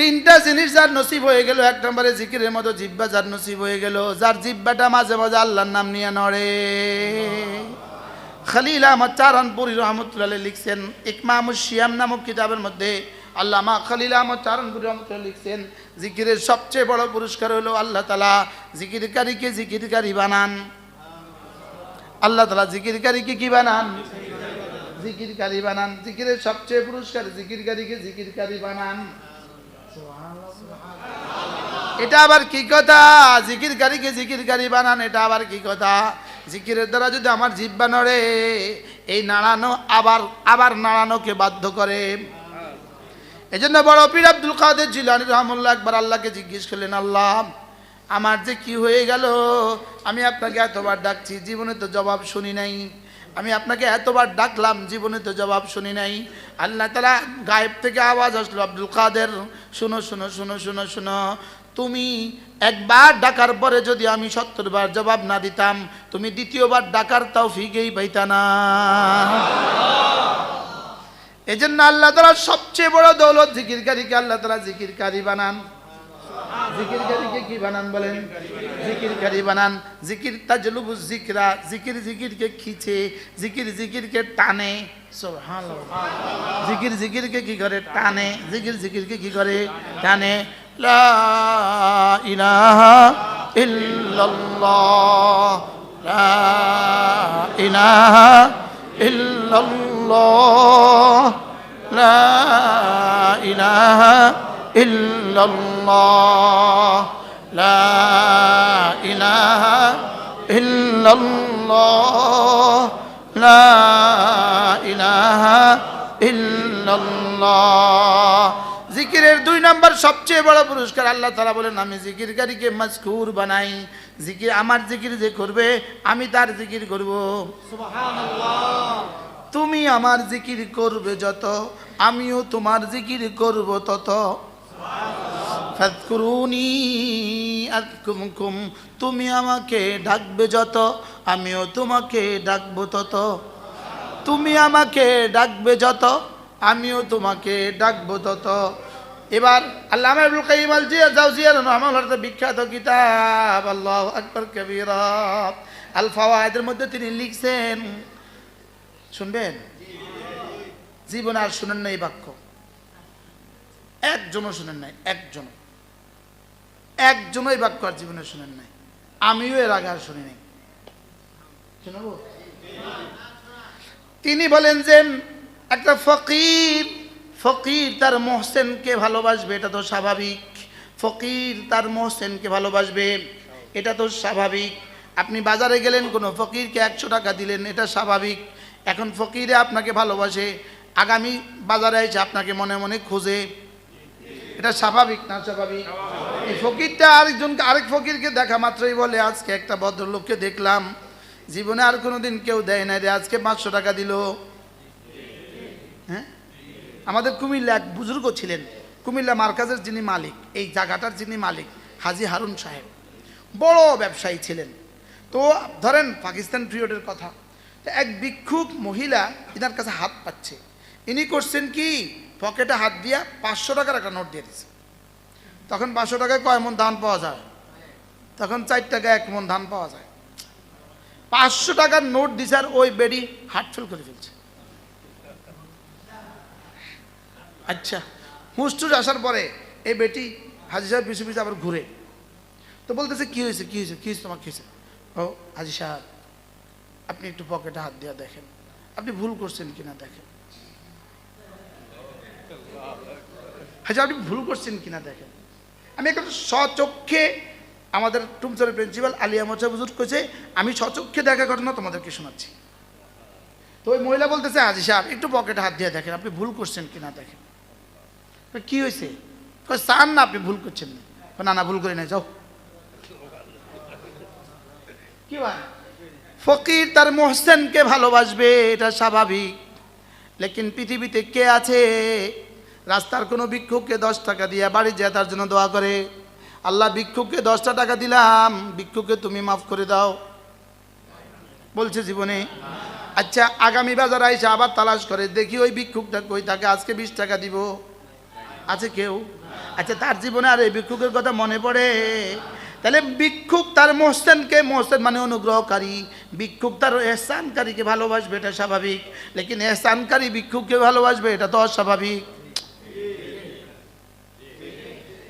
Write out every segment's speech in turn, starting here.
তিনটা জিনিস যার নসিব হয়ে গেল। এক নম্বরে জিকিরের মতো জিব্বা যার নসিব হয়ে গেল। যার জিব্বাটা মাঝে মাঝে আল্লাহর নাম নিয়ে নড়ে। খালিল আহমদ চারণপুরি রহমতুল্লাহ লিখছেন ইকমামুল শিয়াম নামক কিতাবের মধ্যে আল্লামা খালিল আহমদ চারণপুরি রহমতুল্লাহ লিখছেন, জিকিরের সবচেয়ে বড় পুরস্কার হলো আল্লাহ তালা জিকিরকারীকে জিকিরকারী বানান। আল্লাহ তালা জিকিরকারীকে কি বানান? জিকিরকারী বানান। জিকিরের সবচেয়ে পুরস্কার জিকিরকারীকে জিকিরকারী বানান। এটা আবার কি কথা? জিকিরকারীকে জিকিরকারী বানান? এটা আবার কি কথা? জিকিরের দ্বারা যদি আমার জিব্বা নড়ে, এই নাড়ানো আবার আবার নাড়ানোকে বাধ্য করে। এই জন্য বড় পীর আব্দুল কাদের জিলানি রহমুল্লাহ একবার আল্লাহকে জিজ্ঞেস করলেন, আল্লাহ, আমার যে কি হয়ে গেল? আমি আপনাকে এতবার ডাকছি, জীবনে তো জবাব শুনি নাই। আমি আপনাকে এতবার ডাকলাম, জীবনে তো জবাব শুনি নাই। আল্লাহ তালা গায়েব থেকে আওয়াজ আসলো, আব্দুল কাদের, শুনো শুনো শুনো শুনো শুনো। তুমি একবার ডাকার পরে যদি আমি সত্তর বার জবাব না দিতাম, তুমি দ্বিতীয়বার ডাকার তাও ফিকেই পাইতা না। এই জন্য আল্লাহ তালা সবচেয়ে বড় দৌলত জিকিরকারীকে আল্লাহ তালা জিকিরকারী বানান। জিকিরকারীকে কি বানান বলেন? জিকিরকারী বানান। জিকির তাজলুবু জিকরা, জিকির জিকিরকে খিচে, জিকির জিকিরকে টানে। জিকির জিকিরকে কি করে? টানে। জিকির জিকিরকে কি করে? টানে। লা ইলাহা ইল্লাল্লাহ। লা ইলাহা ইল্লাল্লাহ। লা ইলাহা ইল্লাল্লাহ, লা ইলাহা ইল্লাল্লাহ, লা ইলাহা ইল্লাল্লাহ। জিকিরের দুই নম্বর সবচেয়ে বড় পুরস্কার আল্লাহ তালা বলেন, আমি জিকিরকারীকে মজকুর বানাই। জিকির আমার জিকির যে করবে, আমি তার জিকির করব। তুমি আমার জিকির করবে যত, আমিও তোমার জিকির করব তত। তুমি আমাকে ডাকবে যত, আমিও তোমাকে ডাকবো তত। তুমি আমাকে ডাকবে যত, আমিও তোমাকে ডাকবো তত। এবার আল্লাহ বিখ্যাত কিতাব, আল্লাহ আকবর কবির। আল ফাওয়ায়েদের মধ্যে তিনি লিখছেন, শুনবেন? জীবন আর শুনেন না এই বাক্য। একজনও শোনেন নাই একজন একজনও এই বাক্য আর জীবনে শোনেন নাই। আমিও এর আগে আর শুনি নাই তিনি বলেন যে, একটা ফকির ফকির তার মোহসেনকে ভালোবাসবে, এটা তো স্বাভাবিক। ফকির তার মোহসেনকে ভালোবাসবে, এটা তো স্বাভাবিক। আপনি বাজারে গেলেন, কোনো ফকিরকে একশো টাকা দিলেন, এটা স্বাভাবিক। এখন ফকিরে আপনাকে ভালোবাসে, আগামী বাজারে এসে আপনাকে মনে মনে খোঁজে। এটা স্বাভাবিক, না স্বাভাবিক? এই ফকিরটা আরেকজনকে আরেক ফকিরকে দেখা মাত্রই বলে, আজকে একটা ভদ্রলোককে দেখলাম। জীবনে আর কোনোদিন কেউ দেয় না রে, আজকে পাঁচশো টাকা দিল। হ্যাঁ? আমাদের কুমিল্লা এক বুজুর্গ ছিলেন। কুমিল্লা মার্কাজের যিনি মালিক, এই জায়গাটার যিনি মালিক, হাজি হারুন সাহেব। বড় ব্যবসায়ী ছিলেন। তো ধরেন, পাকিস্তান পিরিয়ডের কথা। এক ভিক্ষুক মহিলা, ইনার কাছে হাত পাচ্ছে। ইনি করছেন কি? পকেটে হাত দিয়া পাঁচশো টাকার একটা নোট দিয়ে দিছে। তখন পাঁচশো টাকায় কয় মন ধান পাওয়া যায়? তখন চার টাকায় এক মন ধান পাওয়া যায়। পাঁচশো টাকার নোট দিছে আর ওই বেডি হার্ট ফেল করে ফেলছে। আচ্ছা হুস্টুস আসার পরে এই বেটি হাজি সাহেব পিছু পিছু আবার ঘুরে। তো বলতেছে, কি হয়েছে? কি হয়েছে? কি হয়েছে? তোমার কি হয়েছে? ও, হাজি সাহেব, আপনি একটু পকেটে হাত দিয়ে দেখেন। আপনি ভুল করছেন কিনা দেখেন। হাজি আপনি ভুল করছেন কিনা দেখেন। আমি একটা স্বচক্ষে আমাদের টুমচরের প্রিন্সিপাল আলিয়া মোচা বুজুর করেছে আমি স্বচক্ষে দেখা ঘটনা তোমাদেরকে শোনাচ্ছি। তো ওই মহিলা বলতেছে আজি সাহেব, একটু পকেটে হাত দিয়ে দেখেন, আপনি ভুল করছেন কিনা দেখেন। কি হয়েছে চান না, আপনি ভুল করছেন না। না না, ভুল করি না যাও। কি হয় ফকির তার মোহসেনকে ভালোবাসবে, এটা স্বাভাবিক। লেকিন পৃথিবীতে কে আছে? রাস্তার কোনো ভিক্ষুককে দশ টাকা দিয়ে বাড়ি যায়, তার জন্য দোয়া করে। আল্লাহ ভিক্ষুককে দশটা টাকা দিলাম, ভিক্ষুককে তুমি মাফ করে দাও। বলছে জীবনে আচ্ছা আগামী বাজার আইসে আবার তালাশ করে, দেখি ওই ভিক্ষুকটা কই, তাকে আজকে বিশ টাকা দিব। আছে কেউ? আচ্ছা তার জীবনে আর এই ভিক্ষুকের কথা মনে পড়ে? তাহলে ভিক্ষুক তার মোহসেনকে, মোহসেন মানে অনুগ্রহকারী। ভিক্ষুক তার এহসানকারীকে ভালোবাসবে, এটা স্বাভাবিক। লেকিন এহসানকারী ভিক্ষুককে ভালোবাসবে, এটা তো অস্বাভাবিক।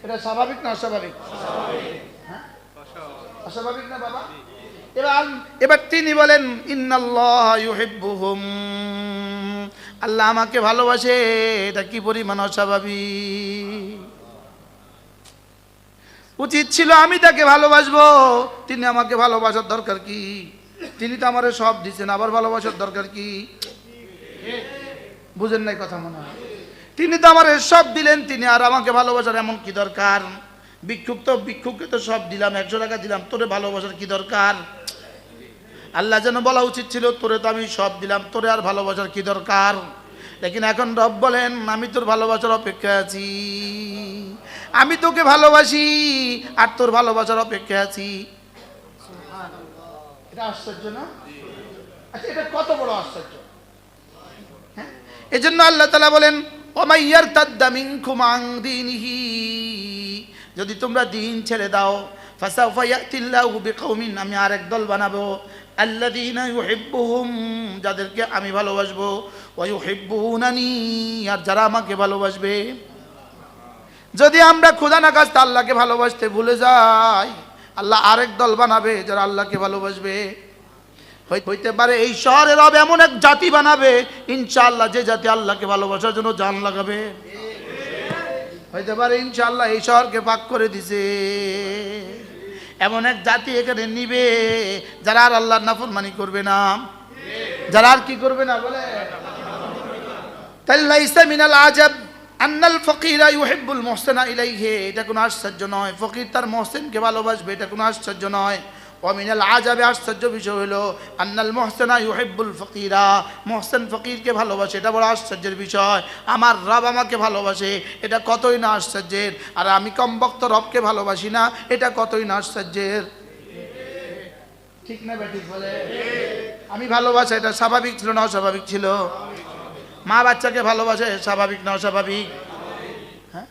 এটা স্বাভাবিক না অস্বাভাবিক? হ্যাঁ? অস্বাভাবিক না বাবা? এবার এবার তিনি বলেন ইন্নাল্লাহ ইউহিব্বুহুম। আল্লাহ আমাকে ভালোবাসে এটা কি পরিমাণ অস্বাভাবিক? উচিত ছিল আমি তাকে ভালোবাসবো তিনি আমাকে ভালোবাসার দরকার কি? তিনি তো আমার সব দিচ্ছেন আবার ভালোবাসার দরকার কি? বুঝেন নাই কথা মনে হয়? তিনি তো আমার সব দিলেন তিনি আর আমাকে ভালোবাসার এমন কি দরকার? ভিক্ষুক তো ভিক্ষুককে তো সব দিলাম একশো টাকা দিলাম তোরে ভালোবাসার কি দরকার? আল্লাহ যেন বলা উচিত ছিল তোরে তো আমি সব দিলাম তোরে আর ভালোবাসার কি দরকার? লেকিন এখন রব বলেন আমি তোর ভালোবাসার অপেক্ষা আছি। আমি তোকে ভালোবাসি আর তোর ভালোবাসার অপেক্ষা আছি। এটা আশ্চর্য না? আচ্ছা এটা কত বড় আশ্চর্য? হ্যাঁ? এজন্য আল্লাহ তালা বলেন খুমাং যদি তোমরা দিন ছেড়ে দাও, ফাসাউফা ইয়াতিল্লাহু বিকৌমিন আমি আরেক দল বানাবো। আল্লাযীনা ইউহিব্বুহুম, যাদেরকে আমি ভালোবাসবো। ওয়া আর যারা আমাকে ভালোবাসবে। যদি আমরা খোদা না কাজ আল্লাহকে ভালোবাসতে ভুলে যাই, আল্লাহ আরেক দল বানাবে যারা আল্লাহকে ভালোবাসবে। হইতে পারে এই শহরের রব এমন এক জাতি বানাবে, ইনশাআল্লাহ যে জাতি আল্লাহকে ভালোবাসার জন্য জান লাগাবে। হইতে পারে ইনশাআল্লাহ এই শহরকে পাক করে দিছে। এমন এক জাতি এখানে নিবে, যারা আর আল্লাহর নাফরমানি করবে না। যারা আর কি করবে না, বলে? তাহলে লাইসা মিনাল আজাব, আন্নাল ফকিরা ইউহিব্বুল মুহসিনা ইলাইহি। এটা কোনো আশ্চর্য নয়। ফকির তার মহসিনকে ভালোবাসবে, এটা কোনো আশ্চর্য নয়। অমিনাল আজাবে আশ্চর্য বিষয় হলো, আন্নাল মহসেনা ইউহিব্বুল ফকিরা। মহসেন ফকিরকে ভালোবাসে, এটা বড় আশ্চর্যের বিষয়। আমার রব আমাকে ভালোবাসে, এটা কতই না আশ্চর্যের? আর আমি কমবক্ত রবকে ভালোবাসি না, এটা কতই না আশ্চর্যের? ঠিক না বলে? আমি ভালোবাসা, এটা স্বাভাবিক ছিল না অস্বাভাবিক ছিল? মা বাচ্চাকে ভালোবাসে, স্বাভাবিক না অস্বাভাবিক? হ্যাঁ?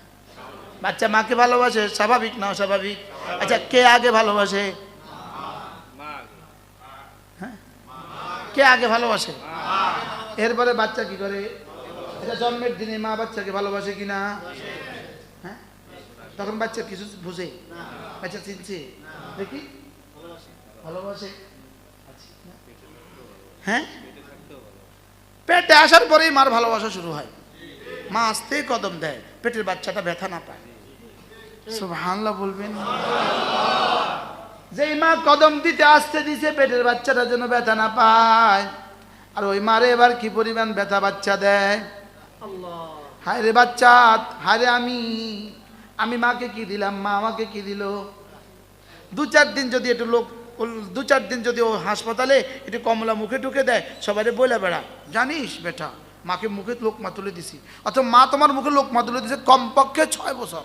বাচ্চা মাকে ভালোবাসে, স্বাভাবিক না অস্বাভাবিক? আচ্ছা কে আগে ভালোবাসে? কে আগে ভালোবাসে? এরপরে বাচ্চা কি করে? এটা জন্মের দিনে মা বাচ্চাকে ভালোবাসে কি না? হ্যাঁ? তখন বাচ্চা কিছু বুঝে? বাচ্চা চিনছে? দেখি। ভালোবাসে? হ্যাঁ? পেটে আসার পরেই মার ভালোবাসা শুরু হয়। মা আসতে কদম দেয়। পেটের বাচ্চাটা ব্যথা না পায়। সুবহানাল্লাহ বলবেন। যেই মা কদম দিতে আসতে দিছে পেটের বাচ্চাটা যেন ব্যথা না পায়। আর ওই মারে এবার কি পরিমাণ ব্যথা বাচ্চা দেয়? হায় রে বাচ্চা হায় রে আমি। আমি মাকে কি দিলাম? মা আমাকে কি দিল? দু চার দিন যদি একটু লোক দু চার দিন যদি ও হাসপাতালে একটু কমলা মুখে ঢুকে দেয় সবাই বলে বেড়া। জানিস বেটা মাকে মুখে লোকমা তুলে দিছি। অথবা মা তোমার মুখে লোকমা তুলে দিছে কমপক্ষে ছয় বছর।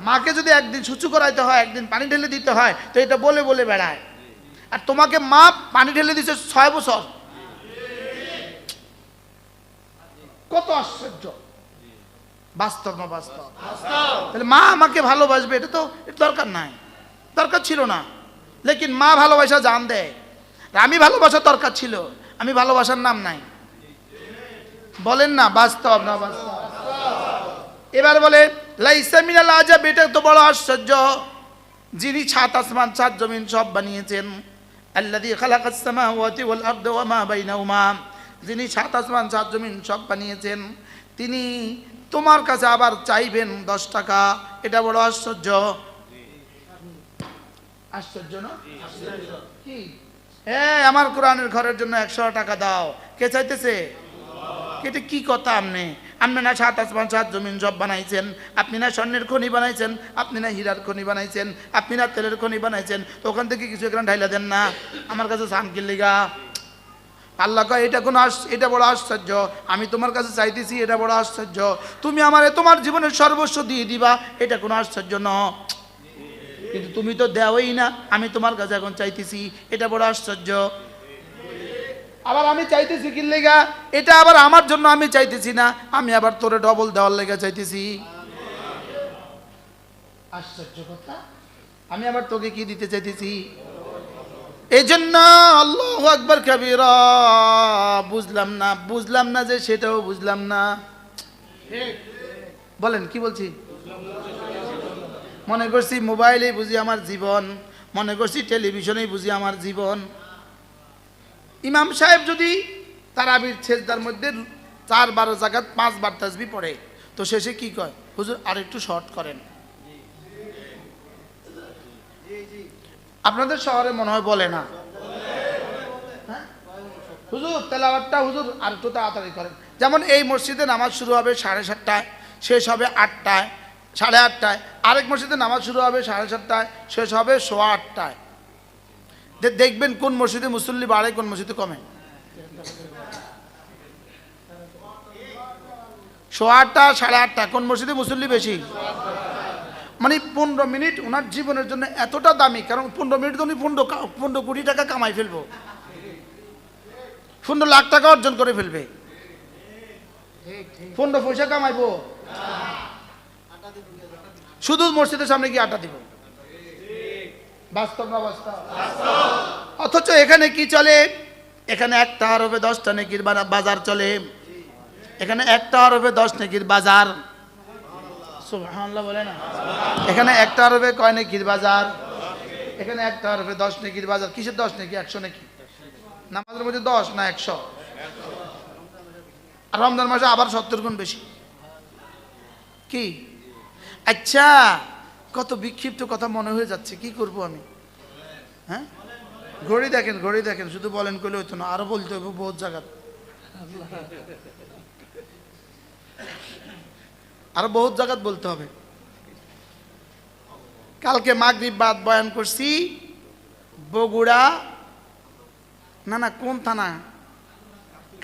মাকে যদি একদিন সুচু করাইতে হয়, একদিন পানি ঢেলে দিতে হয়, তো এটা বলে বলে বেড়ায়। আর তোমাকে মা পানি ঢেলে দিছে ছয় বছর। কত আশ্চর্য। বাস্তব না বাস্তব। তাহলে মা আমাকে ভালোবাসবে, এটা তো দরকার নাই। দরকার ছিল না। লেকিন মা ভালোবাসা জান দেয়। আর আমি ভালোবাসার দরকার ছিল। আমি ভালোবাসার নাম নাই। বলেন না বাস্তব না বাস্তব। এবার বলে, লাইসা মিনাল আজাব, এটা তো বড় আশ্চর্য। যিনি ছাত আসমান, সাত জমিন সব বানিয়েছেন। আল্লাযী খালাকাস সামাওয়াতি ওয়াল আরদা ওয়া মা যিনি সাত আসমান, সাত জমিন সব বানিয়েছেন, তিনি তোমার কাছে আবার চাইবেন দশ টাকা। এটা বড় আশ্চর্য। আশ্চর্য না? হ্যাঁ আমার কোরআনের ঘরের জন্য একশো টাকা দাও। কে চাইতেছে? এটা কি কথা আপনি? আপনি না সাত আসমান, সাত জমিন সব বানাইছেন, আপনি না স্বর্ণের খনি বানাইছেন, আপনি না হীরার খনি বানাইছেন, আপনি না তেলের খনি বানাইছেন, তো ওখান থেকে কিছু এখানে ঢাইলা দেন না। আমার কাছে সান কিল্লিগা আল্লাহ কয়, এটা কোনো এটা বড় আশ্চর্য। আমি তোমার কাছে চাইতেছি এটা বড় আশ্চর্য। তুমি আমারে তোমার জীবনের সর্বস্ব দিয়ে দিবা, এটা কোনো আশ্চর্য ন। কিন্তু তুমি তো দেওয়াই না, আমি তোমার কাছে এখন চাইতেছি, এটা বড় আশ্চর্য। আবার আমি চাইতেছি কি লেগা? এটা আবার আমার জন্য আমি চাইতেছি না। আমি আবার তোরে ডবল দেওয়ার লেগা চাইতেছি। আশ্চর্য কথা। আমি আবার তোকে কি দিতে চাইতেছি? এই জন্য আল্লাহ আকবর কবির। বুঝলাম না বুঝলাম না যে সেটাও বুঝলাম না। বলেন, কি বলছি? মনে করছি মোবাইলেই বুঝি আমার জীবন, মনে করছি টেলিভিশনেই বুঝি আমার জীবন। ইমাম সাহেব যদি তারাবির ছেজদার মধ্যে চার বারো জায়গাত পাঁচ বার তাসবি পড়ে, তো শেষে কি কয়? হুজুর, আর একটু শর্ট করেন। আপনাদের শহরে মনে হয় বলে না। হ্যাঁ? হুজুর, তেলাওয়াতটা হুজুর, আর একটু তাড়াতাড়ি করেন। যেমন এই মসজিদে নামাজ শুরু হবে সাড়ে সাতটায়, শেষ হবে আটটায়, সাড়ে আটটায়। আরেক মসজিদে নামাজ শুরু হবে সাড়ে সাতটায়, শেষ হবে সোয়া আটটায়। দে- দেখবেন কোন মসজিদে মুসল্লি বাড়ে, কোন মসজিদে কমে। সোয়া আটটা, সাড়ে আটটা, কোন মসজিদে মুসল্লি বেশি? মানে পনেরো মিনিট ওনার জীবনের জন্য এতটা দামি, কারণ পনেরো মিনিট তো উনি পনেরো পনেরো কোটি টাকা কামাই ফেলব। পনেরো লাখ টাকা অর্জন করে ফেলবে। পনেরো পয়সা কামাইবো। শুধু মসজিদের সামনে গিয়ে আটা দিব। বাস্তব বাস্তব? অথচ এখানে কি চলে? এখানে একটা হরফে দশটা নেকির বাজার চলে। এখানে একটা হরফে দশ নেকির বাজার। বলে না? এখানে একটা হরফে কয় নেকির বাজার? এখানে একটা হরফে দশ নেকির বাজার। কিসের দশ নেকি? একশো নেকি? নামাজের মধ্যে দশ না একশো? আর রমজান মাসে আবার সত্তর গুণ বেশি। কি? আচ্ছা কত বিক্ষিপ্ত কথা মনে হয়ে যাচ্ছে, কি করব আমি? হ্যাঁ? ঘড়ি দেখেন ঘড়ি দেখেন, শুধু বলেন করলে হইতো না, আরও বলতে হবে বহুত জায়গা। আরও বহুত জায়গাত বলতে হবে। কালকে মাগরিব বাদ বয়ান করছি, বগুড়া, না না, কোন থানা?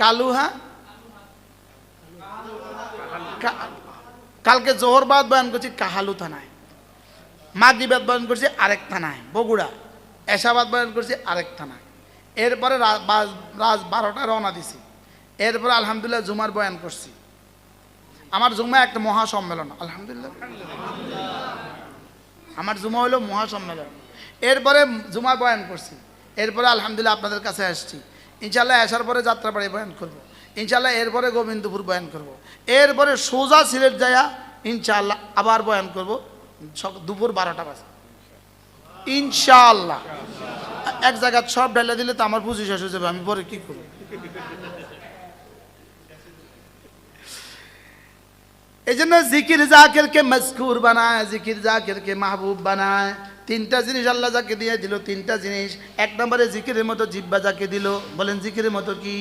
কালুহা? কালকে জোহরবাদ বয়ান করছি, কাহালু থানায়। মাগরিবাদ বয়ন করছি, আরেক থানায়, বগুড়া। এশাবাদ বয়ন করছি, আরেক থানায়। এরপরে রাজ বারোটায় রওনা দিছি। এরপরে আলহামদুলিল্লাহ জুমার বয়ান করছি। আমার জুমা একটা মহা সম্মেলন আলহামদুলিল্লাহ। আমার জুমা হলো মহা সম্মেলন এরপরে জুমা বয়ান করছি। এরপরে আলহামদুলিল্লাহ আপনাদের কাছে আসছি। ইনশাল্লাহ আসার পরে যাত্রাবাড়ি বয়ান করব। ইনশাল্লাহ এরপরে গোবিন্দপুর বয়ান করব। এরপরে সোজা সিলেট যায়া ইনশাআল্লাহ আবার বয়ান করব। দুপুর বারোটা বাজে। ইনশাআল্লাহ। এক জায়গায় সব ঢেলে দিলে তো আমার পুঁজি শেষ হয়ে যাবে, আমি পরে কি করব? এই জন্য জিকির জাকিরকে মজকুর বানায়, জিকির জাকিরকে মাহবুব বানায়। তিনটা জিনিস আল্লাহ যাকে দিয়ে দিল, তিনটা জিনিস। এক নম্বরে জিকিরের মতো জিব্বা যাকে দিল, বলেন জিকিরের মতো কি?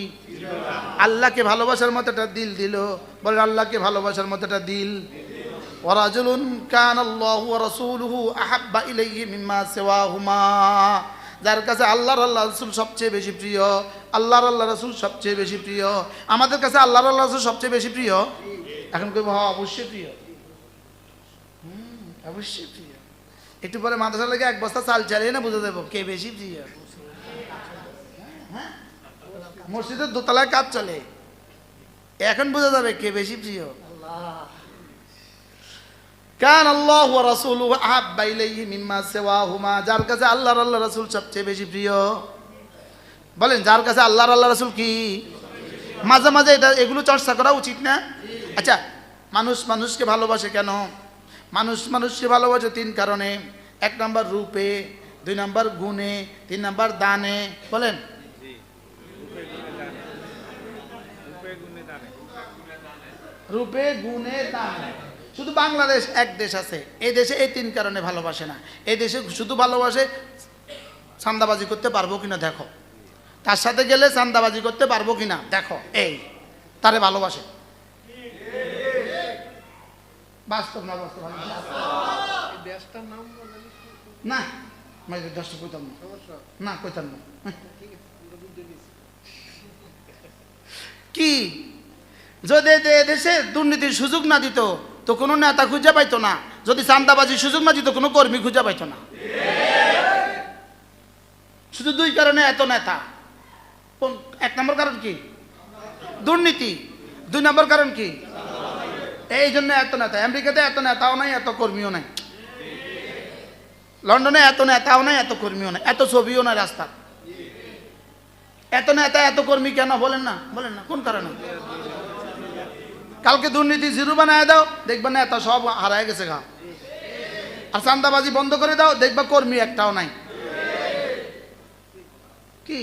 আল্লাহকে ভালোবাসার মতো একটা দিল দিল, বলেন আল্লাহকে ভালোবাসার মতো একটা দিল। ওরাজুলুন কান আল্লাহ রসুলহু আহাব্বা ইলাইহি মিম্মা সিওয়াহুমা। যার কাছে আল্লাহর আল্লাহ রসুল সবচেয়ে বেশি প্রিয় আল্লাহর আল্লাহ রসুল সবচেয়ে বেশি প্রিয় আমাদের কাছে আল্লাহর আল্লাহ রসুল সবচেয়ে বেশি প্রিয়? এখন কেউ হ্যাঁ অবশ্যই প্রিয়। হুম, অবশ্যই প্রিয়। একটু পরে মাদ্রাসা লেগে এক বস্তা চাল চালিয়ে না বুঝে দেবো কে বেশি প্রিয়। হ্যাঁ? মসজিদের দোতলায় কাজ চলে। এখন বোঝা যাবে কে বেশি প্রিয়। কান আল্লাহ ওয়া রাসূলুহু আহাব্বা ইলাইহি মিম্মা সিওয়াহুমা। যার কাছে আল্লাহর আল্লাহ রাসূল সবচেয়ে বেশি প্রিয়। বলেন, যার কাছে আল্লাহর আল্লাহ রাসূল কি? মাঝে মাঝে এটা, এগুলো চর্চা করা উচিত না? আচ্ছা মানুষ মানুষকে ভালোবাসে কেন? মানুষ মানুষকে ভালোবাসে তিন কারণে। এক নম্বর রূপে, দুই নম্বর গুণে, তিন নম্বর দানে। বলেন। রূপে, গুণে, দানে। শুধু বাংলাদেশ এক দেশ আছে। এই দেশে এই তিন কারণে ভালোবাসে না। এই দেশে শুধু ভালোবাসে চান্দাবাজি করতে পারব কিনা দেখো। তার সাথে গেলে চান্দাবাজি করতে পারব কিনা দেখো। এই তারে ভালোবাসে। বাস্তব না বাস্তব? না দশটা কইতাম না। না কইতাম না। কি? যদি দেশে দুর্নীতির সুযোগ না দিত তো কোনো নেতা খুঁজে পাইতো না। যদি চান্দাবাজির সুযোগ না দিত, কোনো কর্মী খুঁজে পাইতো না। শুধু দুই কারণে এত নেতা। এক নম্বর কারণ কি? দুর্নীতি। দুই নম্বর কারণ কি? এই জন্য এত নেতা। আমেরিকাতে এত নেতাও নাই, এত কর্মীও নাই। লন্ডনে এত নেতাও নাই, এত কর্মীও নাই। এত ছবিও নাই রাস্তার। এত নেতা, এত কর্মী কেন? বলেন না। বলেন না, কোন কারণে? কালকে দুর্নীতি জিরো বানায় দাও, দেখবা নেতা সব হারায় গেছে গা। আর চান্দাবাজি বন্ধ করে দাও, দেখবা কর্মী একটাও নাই। কি?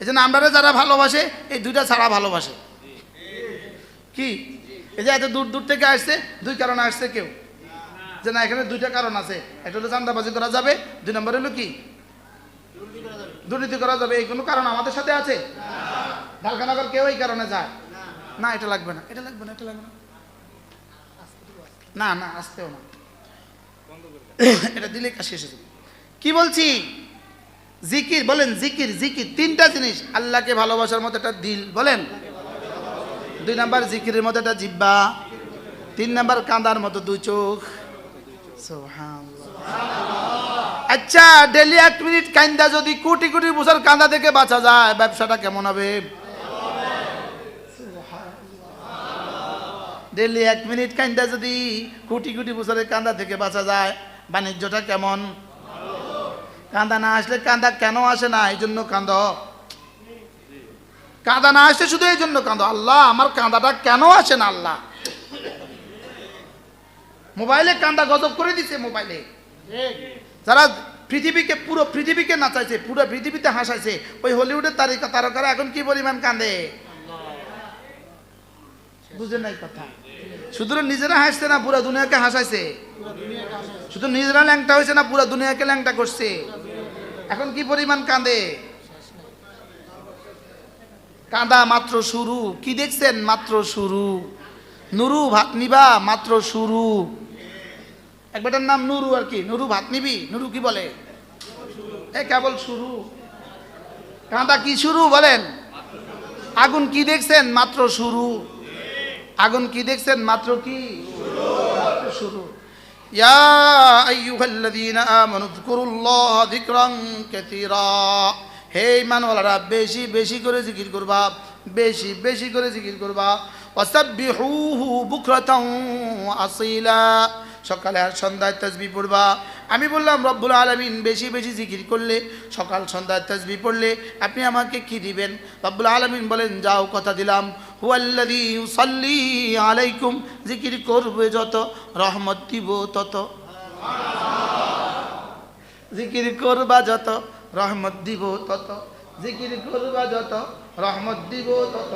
এই জন্য আমরা যারা ভালোবাসে, এই দুইটা ছাড়া ভালোবাসে। কি? এই যে এত দূর দূর থেকে আসছে, দুই কারণে আসছে কেউ। যে না, এখানে দুইটা কারণ আছে। একটা হলো চান্দাবাজি করা যাবে, দুই নম্বর হলো কি? দুর্নীতি করা যাবে। এই কোনো কারণ আমাদের সাথে আছে? ঢালখানগর কেউ এই কারণে যায়। না, এটা লাগবে না। এটা লাগবে না, এটা লাগবে না। না না, আসতেও না। এটা দিলে কাশি এসেছে কি বলছি? জিকির, বলেন, জিকির জিকির, তিনটা জিনিস আল্লাহকে ভালোবাসার মতো একটা দিল, বলেন। দুই নাম্বার জিকিরের মতো একটা জিব্বা, তিন নাম্বার কাঁদার মতো দুই চোখ। আচ্ছা ডেলি এক মিনিট কান্দা যদি কোটি কোটি বছর কান্দা থেকে বাঁচা যায়, ব্যবসাটা কেমন হবে? ডেলি এক মিনিট কান্দা যদি কোটি কোটি বছরের কান্দা থেকে বাঁচা যায়, বাণিজ্যটা কেমন? কান্দা না আসলে কান্দা কেন আসে না? এই জন্য কান্দ। কাঁদা না আসে শুধু এই জন্য কাঁদো আল্লাহ, আমার কাঁদাটা কেন আসে না আল্লাহ? মোবাইলে কান্দা গজব করে দিছে মোবাইলে। যারা পৃথিবীকে, পুরো পৃথিবীকে নাচাইছে, পুরো পৃথিবীতে হাসাইছে, ওই হলিউডের তারিকা তারকারা এখন কি পরিমাণ কান্দে? বুঝে নাই কথা। শুধু নিজেরা হাসছে না, পুরো দুনিয়াকে হাসাইছে। শুধু নিজেরা ল্যাংটা হয়েছে না, পুরো দুনিয়াকে ল্যাংটা করছে। এখন কি পরিমাণ কাঁদে? কাঁদা মাত্র শুরু। কি দেখছেন? মাত্র শুরু। নুরু, ভাত নিবা, মাত্র শুরু। এক বেটার নাম নুরু আর কি? নুরু, ভাত নিবি? নুরু কি বলে? এ, কেবল শুরু। কাঁদা কি শুরু? বলেন। আগুন কি দেখছেন? মাত্র শুরু। আগুন কি দেখছেন? মাত্র কি? বেশি বেশি করে জিকির করবা, বেশি বেশি করে জিকির করবা। ওয়াসাব্বিহুহু বুকরাতাও আসীলা। সকালে আর সন্ধ্যায় তাসবিহ পড়বা। আমি বললাম, রব্বুল আলমিন বেশি বেশি জিকির করলে, সকাল সন্ধ্যায় তাসবিহ পড়লে আপনি আমাকে কি দিবেন? রব্বুল আলমিন বলেন, যাও, কথা দিলাম। হুয়াল্লাদি সাল্লি আলাইকুম, জিকির করবে যত, রহমত দিব তত। জিকির করবা যত, রহমত দিব তত। জিকির করবা যত রহমত দিব তত।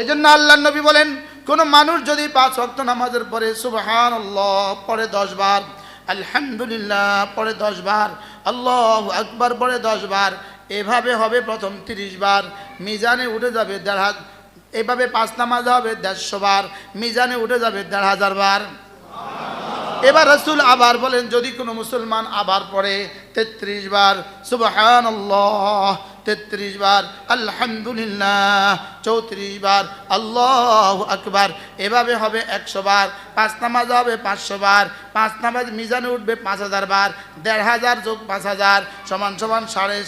এই জন্য আল্লাহ নবী বলেন, কোন মানুষ যদি পাঁচ ওয়াক্ত নামাজের পরে সুবহান পরে দশ বার, আলহামদুলিল্লাহ পরে দশ বার, আল্লাহ আকবার পরে দশ বার, এভাবে হবে প্রথম তিরিশ বার, মিজানে উঠে যাবে দেড় হাজার এভাবে পাঁচ নামাজ হবে দেড়শো বার, মিজানে উঠে যাবে দেড় হাজার বার। এবার রসুল আবার বলেন, যদি কোনো মুসলমান আবার পড়ে তেত্রিশ বার সুবহান তেত্রিশ বার, আলহামদুলিল্লাহ, চৌত্রিশ বার, আল্লাহ আকবার, এভাবে হবে একশো বার, পাঁচ নামাজ হবে পাঁচশো বার, পাঁচ নামাজ মিজানে উঠবে পাঁচ হাজার বার, দেড় হাজার যোগ পাঁচ হাজার, সমান সমান সাড়ে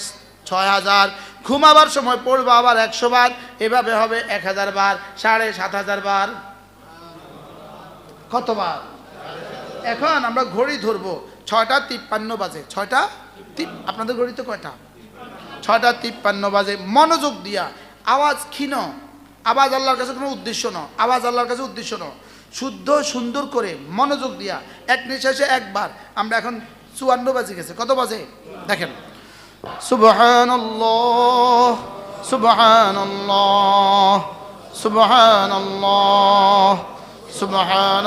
ছয় হাজার, ঘুমাবার সময় পড়ব আবার একশো বার, এভাবে হবে এক হাজার বার, সাড়ে সাত হাজার বার। কতবার? এখন আমরা ঘড়ি ধরবো। ছয়টা তিপ্পান্ন বাজে। ছয়টা আপনাদের ঘড়িতে কয়টা? ছয়টা তিপ্পান্ন বাজে। মনোযোগ দিয়া। আওয়াজ ক্ষীণ। আওয়াজ আল্লাহর কাছে কোনো উদ্দেশ্য ন আওয়াজ আল্লাহর কাছে উদ্দেশ্য ন শুদ্ধ, সুন্দর করে মনোযোগ দিয়া। এক নিঃশ্বাসে একবার। আমরা এখন চুয়ান্ন বাজে গেছে। কত বাজে? দেখেন। সুবহান সুবহান সুবহান সুবহান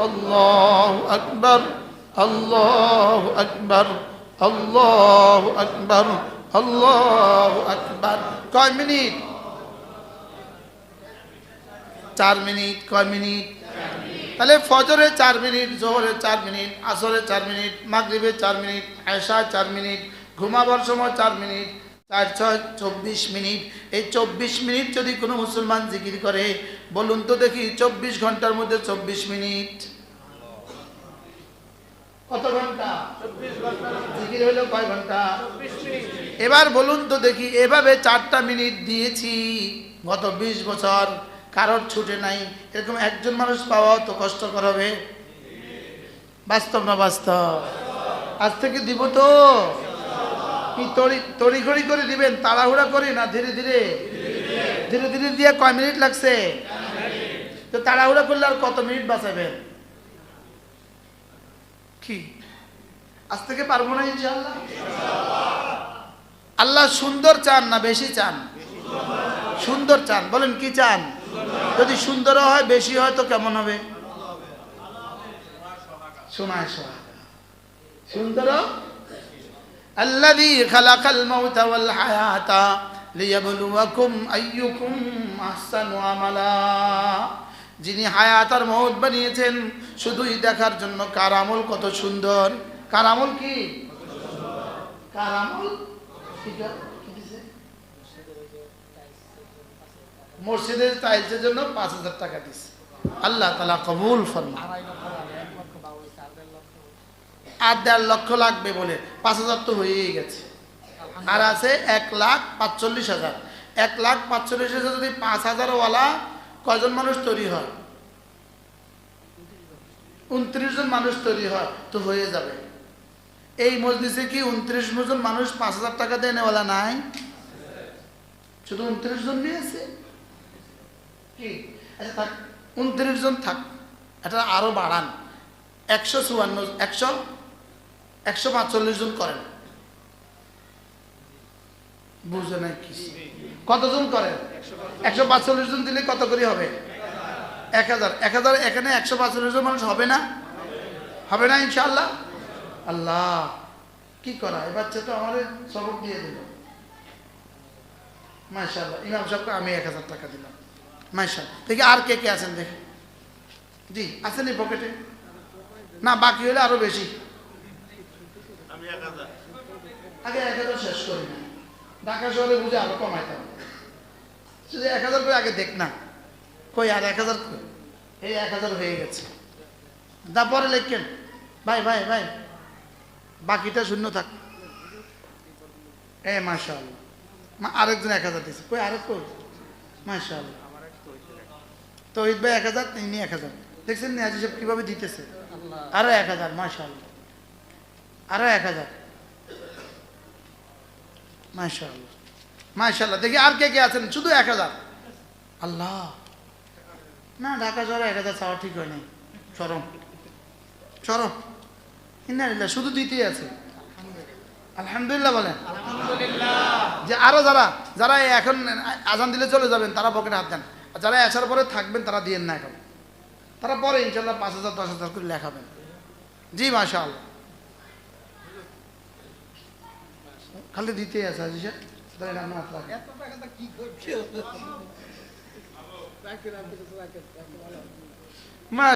الله أكبر الله أكبر الله أكبر الله أكبر কয় মিনিট চার মিনিট কয় মিনিট তাহলে ফজরে চার মিনিট জোহরে চার মিনিট আসরে চার মিনিট মাগরিবে চার মিনিট আয়সা চার মিনিট ঘুমাবার সময় চার মিনিট চার ছয় চব্বিশ মিনিট। এই চব্বিশ মিনিট যদি কোনো মুসলমান জিকির করে, বলুন তো দেখি চব্বিশ ঘণ্টার মধ্যে চব্বিশ মিনিট। কত ঘণ্টা? জিকির হলো কয় ঘণ্টা? এবার বলুন তো দেখি, এভাবে চারটা মিনিট দিয়েছি গত বিশ বছর, কারোর ছুটে নাই। এরকম একজন মানুষ পাওয়া তো কষ্টকর হবে। বাস্তব না বাস্তব? আজ থেকে দিব তো? কি তড়ি তড়িঘড়ি করে দিবেন তাড়াহুড়া করে না ধীরে ধীরে। ধীরে ধীরে দিয়ে কয় মিনিট লাগছে? তো তাড়াহুড়া করলে আর কত মিনিট বাঁচাবেন? কি? আজ থেকে পারব না ইনশাআল্লাহ? আল্লাহ সুন্দর চান না বেশি চান? সুন্দর চান। বলেন কি চান? যদি সুন্দর হয় বেশি হয় তো কেমন হবে? শোনায় সোহাগা সুন্দর الذي خلق الموت والحياة ليبلوكم أيكم أحسن عملا যিনি হায়াত আর মৌত বানিয়েছেন শুধুই দেখার জন্য কার আমল কত সুন্দর কার আমল কি কার আমল কিটা? কি দিছে? মসজিদের টাইলসের জন্য পাঁচ হাজার টাকা দিছে আল্লাহ তালা কবুল ফরমা আর দেড় লক্ষ লাগবে বলে। পাঁচ হাজার তো হয়েই গেছে। আর আছে এক লাখ পাঁচচল্লিশ হাজার। এক লাখ পাঁচচল্লিশ হাজার যদি পাঁচ হাজারওয়ালা কজন মানুষ তৈরি হয়? উনত্রিশ জন মানুষ তৈরি হয় তো হয়ে যাবে। এই মসজিদে কি উনত্রিশ জন মানুষ পাঁচ হাজার টাকা দিয়ে নেওয়ালা নাই? শুধু উনত্রিশ জন নিয়েছে? কি? আচ্ছা থাক, উনত্রিশ জন থাক, এটা আরও বাড়ান। একশো চুয়ান্ন, একশো একশো পাঁচচল্লিশ জন করেন। বুঝে নাই কি? কতজন করেন? একশো পাঁচচল্লিশ জন দিলে কত করে হবে? এক হাজার। এক হাজার এখানে একশো পাঁচচল্লিশ জন মানুষ হবে না? হবে না ইনশাল্লাহ আল্লাহ, কি করা? এ বাচ্চা তো আমার সবক দিয়ে দিল। মাশাল্লাহ ইমাম সাহেবকে আমি এক হাজার টাকা দিলাম। মাশাল্লাহ দেখি আর কে কে আছেন দেখি। জি, আছেন এই পকেটে না, বাকি হলে আরও বেশি। আগে এক হাজার শেষ করি না। ঢাকা শহরে বুঝে আরও কমাইতাম। শুধু এক হাজার করে আগে দেখ না। কই আর এক হাজার? এই এক হাজার হয়ে গেছে। তারপরে ভাই ভাই ভাই। বাকিটা শূন্য থাক। এ মাশাল আরেকজন এক হাজার দিয়েছে কই, আরেক কই? মাশাল তো ভাই এক হাজার, তিনি এক হাজার। দেখছেন নিয়াজ হিসেব কীভাবে দিতেছে? আরও এক হাজার মাশাল আরও এক হাজার। মাশাল্লাহ মাশাল্লাহ দেখি আর কে কে আছেন? শুধু এক হাজার। আল্লাহ। না ঢাকা শহরে এক হাজার চাওয়া ঠিক হয় নাই সরম সরম ইন্নারিল্লাহ শুধু দিতেই আছে। আলহামদুলিল্লাহ বলেন। যে আরও যারা যারা এখন আজান দিলে চলে যাবেন তারা পকেটে হাত দেন। আর যারা আসার পরে থাকবেন তারা দিয়েন না এখন। তারা পরে ইনশাল্লাহ পাঁচ হাজার দশ হাজার করে লেখাবেন। জি মাশাল খালি দিতে আছে আজি স্যার আপনার কি করছে মা